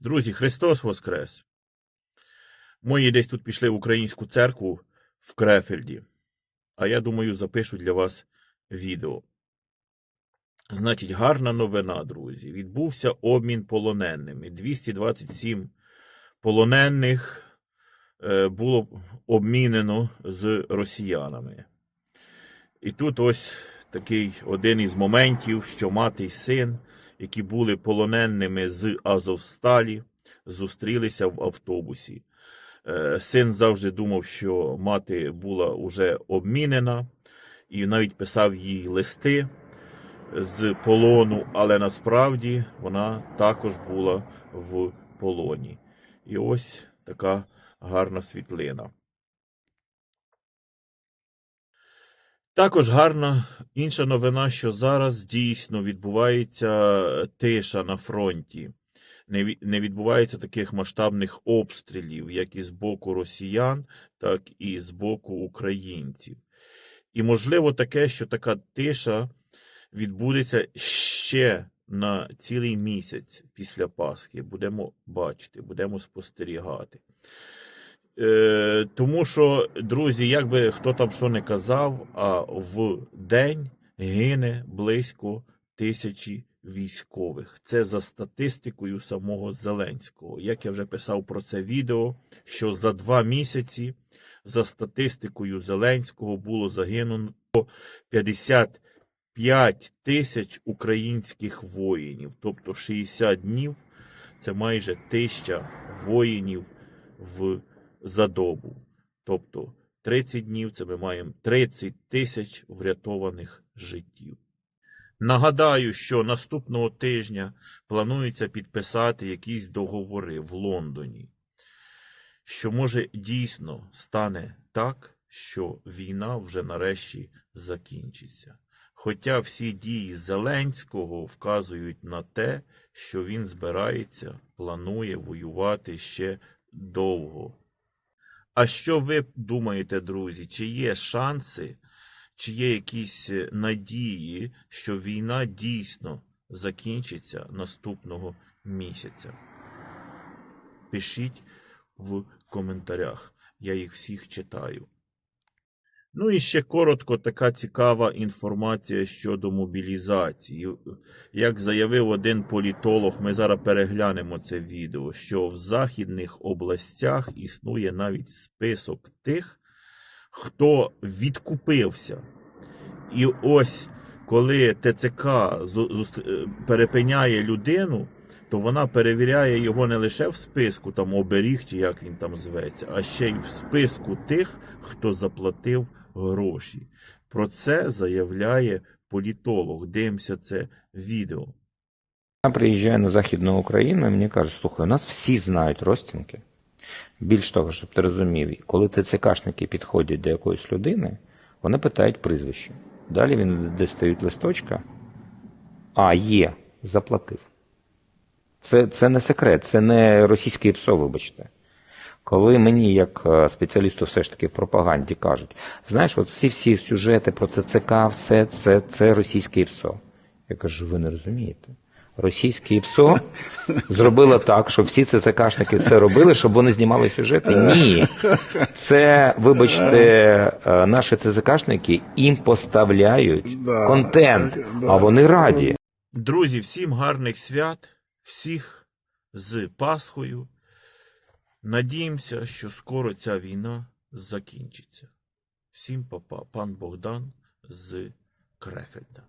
Друзі, Христос Воскрес! Мої десь тут пішли в українську церкву в Крефельді. А я думаю, запишу для вас відео. Значить, гарна новина, друзі. Відбувся обмін полоненими. 227 полонених е, було обмінено з росіянами. І тут ось такий один із моментів, що мати й син, які були полоненими з Азовсталі, зустрілися в автобусі. Е, Син завжди думав, що мати була уже обмінена, і навіть писав їй листи з полону, але насправді вона також була в полоні. І ось така гарна світлина. Також гарна інша новина, що зараз дійсно відбувається тиша на фронті. Не відбувається таких масштабних обстрілів, як і з боку росіян, так і з боку українців. І можливо таке, що така тиша відбудеться ще на цілий місяць після Пасхи. Будемо бачити, будемо спостерігати. Е, тому що, друзі, як би хто там що не казав, а в день гине близько тисячі військових. Це за статистикою самого Зеленського. Як я вже писав про це відео, що за два місяці, за статистикою Зеленського, було загинено 55 тисяч українських воїнів, тобто 60 днів це майже тисяча воїнів в за добу. Тобто 30 днів це ми маємо 30 тисяч врятованих життів. Нагадаю, що наступного тижня планується підписати якісь договори в Лондоні, що може дійсно стане так, що війна вже нарешті закінчиться. Хоча всі дії Зеленського вказують на те, що він збирається, планує воювати ще довго. А що ви думаєте, друзі? Чи є шанси, чи є якісь е, надії, що війна дійсно закінчиться наступного місяця? Пишіть в коментарях. Я їх всіх читаю. Ну і ще коротко така цікава інформація щодо мобілізації. Як заявив один політолог, ми зараз переглянемо це відео, що в західних областях існує навіть список тих, хто відкупився. І ось коли ТЦК е, перепиняє людину, то вона перевіряє його не лише в списку там оберіг, чи як він там зветься, а ще й в списку тих, хто заплатив гроші. Про це заявляє політолог. Дивимося це відео. Я приїжджаю на Західну Україну і мені кажуть, слухай, у нас всі знають розцінки. Більш того, щоб ти розумів, коли ТЦКшники підходять до якоїсь людини, вони питають прізвище. Далі він дістають листочка. А, є, заплатив. Це, це не секрет, це не російське ПСО, вибачте. Коли мені, як е, спеціалісту, все ж таки в пропаганді кажуть, знаєш, от всі всі сюжети про ЦЦК, все це, це російське ПСО. Я кажу, ви не розумієте. Російське ПСО зробило так, щоб всі ЦЦКшники це робили, щоб вони знімали сюжети. Ні. Це, вибачте, е, наші ЦЦКшники їм поставляють контент, а вони раді. Друзі, всім гарних свят, всіх з Пасхою. Надіємося, що скоро ця війна закінчиться. Всім папа, пан Богдан з Крефельда.